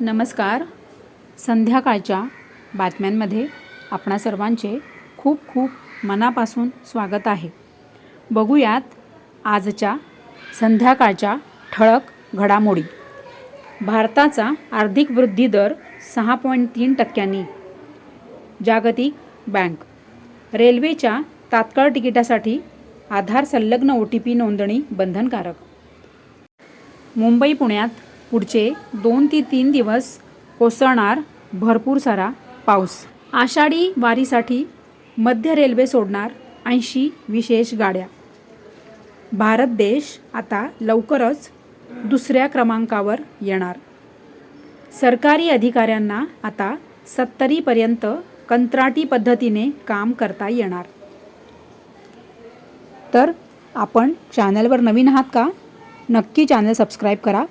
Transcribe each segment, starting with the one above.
नमस्कार. संध्याकाळच्या बातम्यांमध्ये आपणा सर्वांचे खूप खूप मनापासून स्वागत आहे. बघूयात आजच्या संध्याकाळच्या ठळक घडामोडी. भारताचा आर्थिक वृद्धी दर सहा पॉईंट तीन टक्क्यांनी. जागतिक बँक. रेल्वेच्या तात्काळ तिकिटासाठी आधार संलग्न ओ टी पी नोंदणी बंधनकारक. मुंबई पुण्यात पुढचे दोन ते तीन दिवस कोसळणार भरपूर सारा पाऊस. आषाढी वारीसाठी मध्य रेल्वे सोडणार ऐंशी विशेष गाड्या. भारत देश आता लवकरच दुसऱ्या क्रमांकावर येणार. सरकारी अधिकाऱ्यांना आता सत्तरीपर्यंत कंत्राटी पद्धतीने काम करता येणार. तर आपण चॅनलवर नवीन आहात का? नक्की चॅनल सबस्क्राईब करा.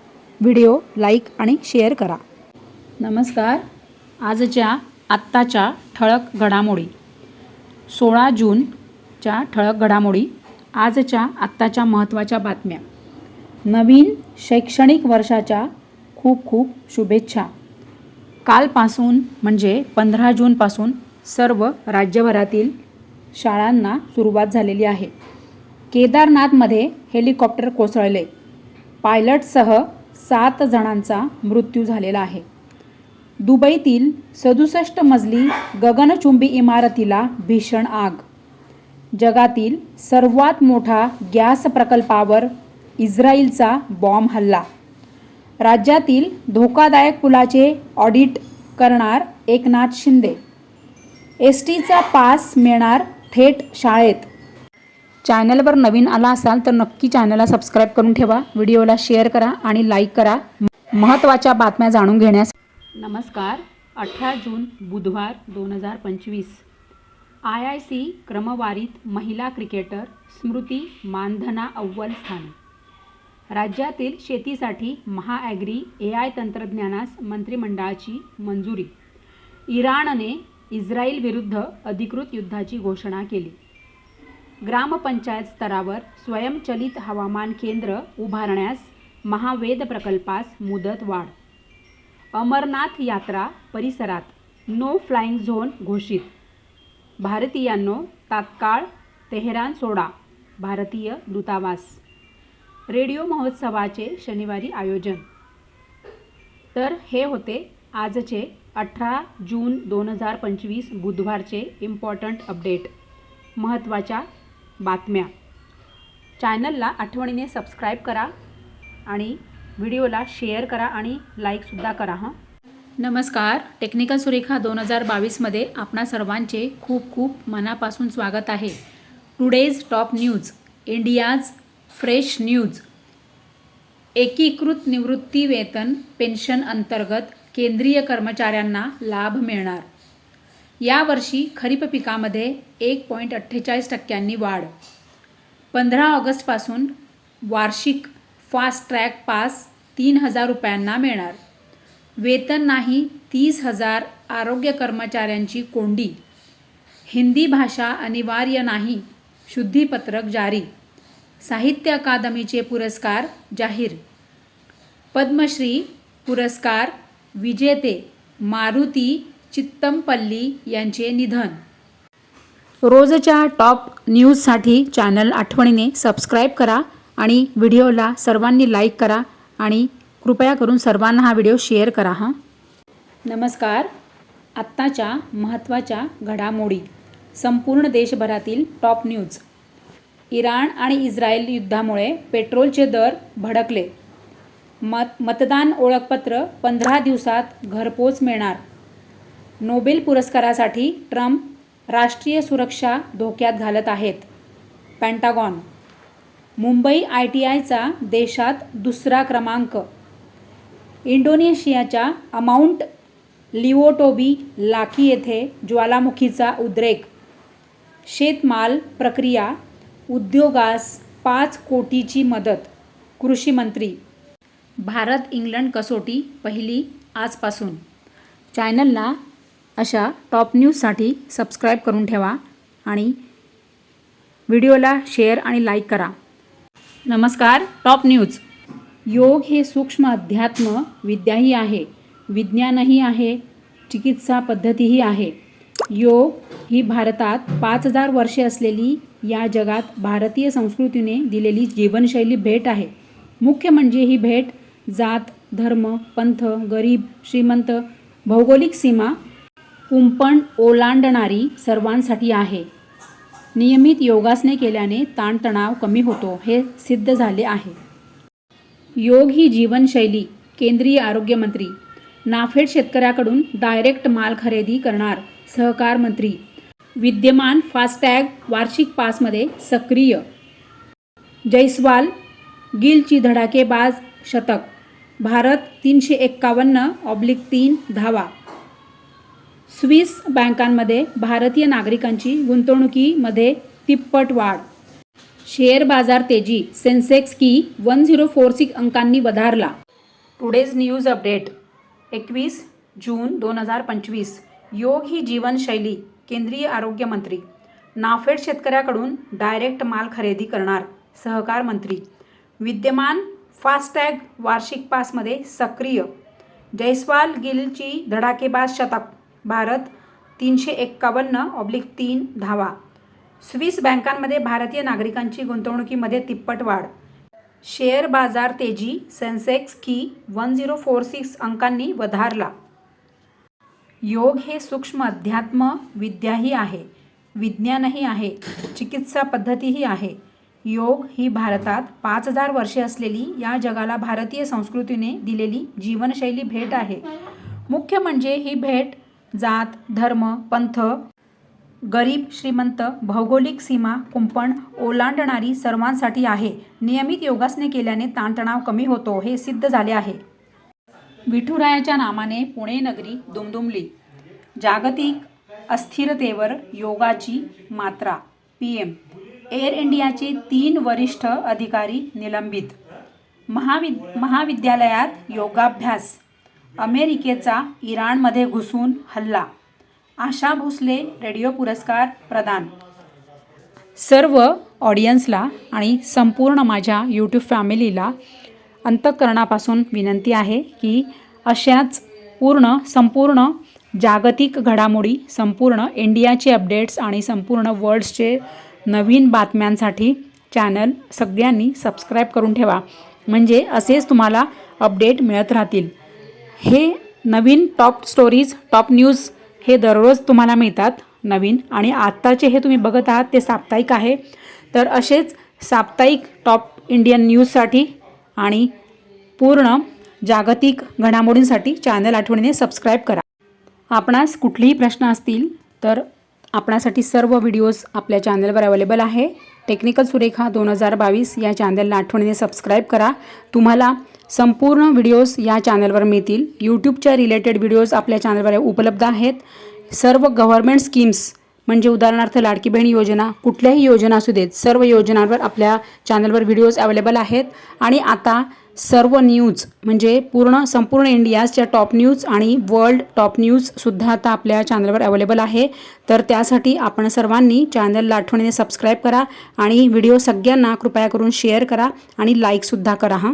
व्हिडिओ लाईक आणि शेअर करा. नमस्कार. आजच्या आत्ताच्या ठळक घडामोडी. सोळा जूनच्या ठळक घडामोडी आजच्या आत्ताच्या महत्त्वाच्या बातम्या. नवीन शैक्षणिक वर्षाच्या खूप खूप शुभेच्छा. कालपासून म्हणजे पंधरा जूनपासून सर्व राज्यभरातील शाळांना सुरुवात झालेली आहे. केदारनाथमध्ये हेलिकॉप्टर कोसळले. पायलटसह सात जणांचा मृत्यू झालेला आहे. दुबईतील सदुसष्ट मजली गगनचुंबी इमारतीला भीषण आग. जगातील सर्वात मोठा गॅस प्रकल्पावर इस्रायलचा बॉम्ब हल्ला. राज्यातील धोकादायक पुलाचे ऑडिट करणार एकनाथ शिंदे. एस टीचा पास मिळणार थेट शाळेत. चॅनलवर नवीन आला असाल तर नक्की चॅनलला सबस्क्राईब करून ठेवा. व्हिडिओला शेअर करा आणि लाईक करा. महत्त्वाच्या बातम्या जाणून घेण्यास नमस्कार. अठरा जून बुधवार दोन हजार पंचवीस. आय आय सी क्रमवारीत महिला क्रिकेटर स्मृती मानधना अव्वल स्थान. राज्यातील शेतीसाठी महाॲग्री ए आय तंत्रज्ञानास मंत्रिमंडळाची मंजुरी. इराणने इस्रायलविरुद्ध अधिकृत युद्धाची घोषणा केली. ग्रामपंचायत स्तरावर स्वयंचलित हवामान केंद्र उभारण्यास महावेद प्रकल्पास मुदत वाढ. अमरनाथ यात्रा परिसरात नो फ्लाईंग झोन घोषित. भारतीयांनो तात्काळ तेहरान सोडा भारतीय दूतावास. रेडिओ महोत्सवाचे शनिवारी आयोजन. तर हे होते आजचे अठरा जून दोन हजार पंचवीस बुधवारचे इम्पॉर्टंट अपडेट महत्त्वाच्या बातम्या. चॅनलला आठवणीने सबस्क्राईब करा आणि व्हिडिओला शेअर करा आणि लाईकसुद्धा करा हां. नमस्कार. टेक्निकल सुरेखा दोन हजार बावीसमध्ये आपणा सर्वांचे खूप खूप मनापासून स्वागत आहे. Today's top news India's fresh news. एकीकृत निवृत्ती वेतन पेन्शन अंतर्गत केंद्रीय कर्मचाऱ्यांना लाभ मिळणार. यावर्षी खरीप पिकामध्ये एक पॉईंट अठ्ठेचाळीस टक्क्यांनी वाढ. पंधरा ऑगस्टपासून वार्षिक फास्ट ट्रॅक पास तीन हजार रुपयांना मिळणार. वेतन नाही तीस हजार आरोग्य कर्मचाऱ्यांची कोंडी. हिंदी भाषा अनिवार्य नाही शुद्धीपत्रक जारी. साहित्य अकादमीचे पुरस्कार जाहीर. पद्मश्री पुरस्कार विजेते मारुती चित्तमपल्ली यांचे निधन. रोजच्या टॉप न्यूजसाठी चॅनल आठवणीने सबस्क्राईब करा आणि व्हिडिओला सर्वांनी लाईक करा आणि कृपया करून सर्वांना हा व्हिडिओ शेअर करा हां. नमस्कार. आत्ताच्या महत्त्वाच्या घडामोडी. संपूर्ण देशभरातील टॉप न्यूज. इराण आणि इस्रायल युद्धामुळे पेट्रोलचे दर भडकले. मत मतदान ओळखपत्र पंधरा दिवसात घरपोच मिळणार. नोबेल पुरस्कारासाठी ट्रम्प राष्ट्रीय सुरक्षा धोक्यात घालत आहेत. पॅन्टागॉन मुंबई आय टी आयचा देशात दुसरा क्रमांक. इंडोनेशियाच्या अमाऊंट लिओटोबी लाकी येथे ज्वालामुखीचा उद्रेक. शेतमाल प्रक्रिया उद्योगास पाच कोटीची मदत कृषी मंत्री. भारत इंग्लंड कसोटी पहिली आजपासून. चॅनलला अशा टॉप न्यूजसाठी सबस्क्राईब करून ठेवा आणि व्हिडिओला शेअर आणि लाईक करा. नमस्कार टॉप न्यूज योग हे सूक्ष्म अध्यात्म विद्याही आहे विज्ञानही आहे चिकित्सा पद्धतीही आहे. योग ही भारतात पाच हजार वर्षे असलेली या जगात भारतीय संस्कृतीने दिलेली जीवनशैली भेट आहे. मुख्य म्हणजे ही भेट जात धर्म पंथ गरीब श्रीमंत भौगोलिक सीमा कुंपण ओलांडणारी सर्वांसाठी आहे. नियमित योगासने केल्याने ताणतणाव कमी होतो हे सिद्ध झाले आहे. योग ही जीवनशैली केंद्रीय आरोग्यमंत्री नाफेड शेतकऱ्याकडून डायरेक्ट माल खरेदी करणार सहकार मंत्री विद्यमान फास्टॅग वार्षिक पासमध्ये सक्रिय जैस्वाल गिलची धडाकेबाज शतक भारत तीनशे एक्कावन्न ऑब्लिक तीन धावा स्विस बँकांमध्ये भारतीय नागरिकांची गुंतवणुकीमध्ये तिप्पट वाढ. शेअर बाजार तेजी. सेन्सेक्स की वन झिरो फोर सिक्स अंकांनी वधारला. Today's news update. एकवीस जून दोन हजार पंचवीस. योग ही जीवनशैली केंद्रीय आरोग्यमंत्री नाफेड शेतकऱ्याकडून डायरेक्ट माल खरेदी करणार सहकार मंत्री. विद्यमान फास्टॅग वार्षिक पासमध्ये सक्रिय. जयस्वाल गिलची धडाकेबाज शतक भारत तीनशे एक्कावन्न ऑब्लिक तीन धावा. स्विस बँकांमध्ये भारतीय नागरिकांची गुंतवणुकीमध्ये तिप्पट वाढ. शेअर बाजार तेजी सेन्सेक्स की वन झिरो फोर सिक्स अंकांनी वधारला. योग हे सूक्ष्म अध्यात्म विद्याही आहे विज्ञानही आहे चिकित्सा पद्धतीही आहे. योग ही भारतात पाच हजार वर्षे असलेली या जगाला भारतीय संस्कृतीने दिलेली जीवनशैली भेट आहे. मुख्य म्हणजे ही भेट जात धर्म पंथ गरीब श्रीमंत भौगोलिक सीमा कुंपण ओलांडणारी सर्वांसाठी आहे. नियमित योगासने केल्याने ताणतणाव कमी होतो हे सिद्ध झाले आहे. विठुरायाच्या नामाने पुणे नगरी दुमदुमली. जागतिक अस्थिरतेवर योगाची मात्रा पी एम. एअर इंडियाचे तीन वरिष्ठ अधिकारी निलंबित. महाविद महाविद्यालयात योगाभ्यास अमेरिकेचा इराणमध्ये घुसून हल्ला. आशा भोसले रेडिओ पुरस्कार प्रदान. सर्व ऑडियन्सला आणि संपूर्ण माझ्या यूट्यूब फॅमिलीला अंतःकरणापासून विनंती आहे की अशाच पूर्ण संपूर्ण जागतिक घडामोडी संपूर्ण इंडियाचे अपडेट्स आणि संपूर्ण वर्ल्ड्सचे नवीन बातम्यांसाठी चॅनल सगळ्यांनी सबस्क्राईब करून ठेवा. म्हणजे असेच तुम्हाला अपडेट मिळत राहतील. हे नवीन टॉप स्टोरीज टॉप न्यूज हे दररोज तुम्हाला मिळतात नवीन. आणि आत्ताचे हे तुम्ही बघत आहात ते साप्ताहिक आहे. तर असेच साप्ताहिक टॉप इंडियन न्यूजसाठी आणि पूर्ण जागतिक घडामोडींसाठी चॅनल आठवणीने सबस्क्राईब करा. आपणास कुठलेही प्रश्न असतील तर आपणासाठी सर्व व्हिडिओज आपल्या चॅनलवर अवेलेबल आहे. टेक्निकल सुरेखा दोन हजार बावीस या चॅनलला आठवणीने सबस्क्राईब करा. तुम्हाला संपूर्ण व्हिडिओज या चॅनलवर मिळतील. यूट्यूबच्या रिलेटेड व्हिडिओज आपल्या चॅनलवर उपलब्ध आहेत. सर्व गव्हर्मेंट स्कीम्स म्हणजे उदाहरणार्थ लाडकी बहीण योजना कुठल्याही योजना असू देत सर्व योजनांवर आपल्या चॅनलवर व्हिडिओज अवेलेबल आहेत. आणि आता सर्व न्यूज म्हणजे पूर्ण संपूर्ण इंडियाच्या टॉप न्यूज आणि वर्ल्ड टॉप न्यूजसुद्धा आता आपल्या चॅनलवर अवेलेबल आहे. तर त्यासाठी आपण सर्वांनी चॅनलला आठवणीने सबस्क्राईब करा आणि व्हिडिओ सगळ्यांना कृपया करून शेअर करा आणि लाईकसुद्धा करा हां.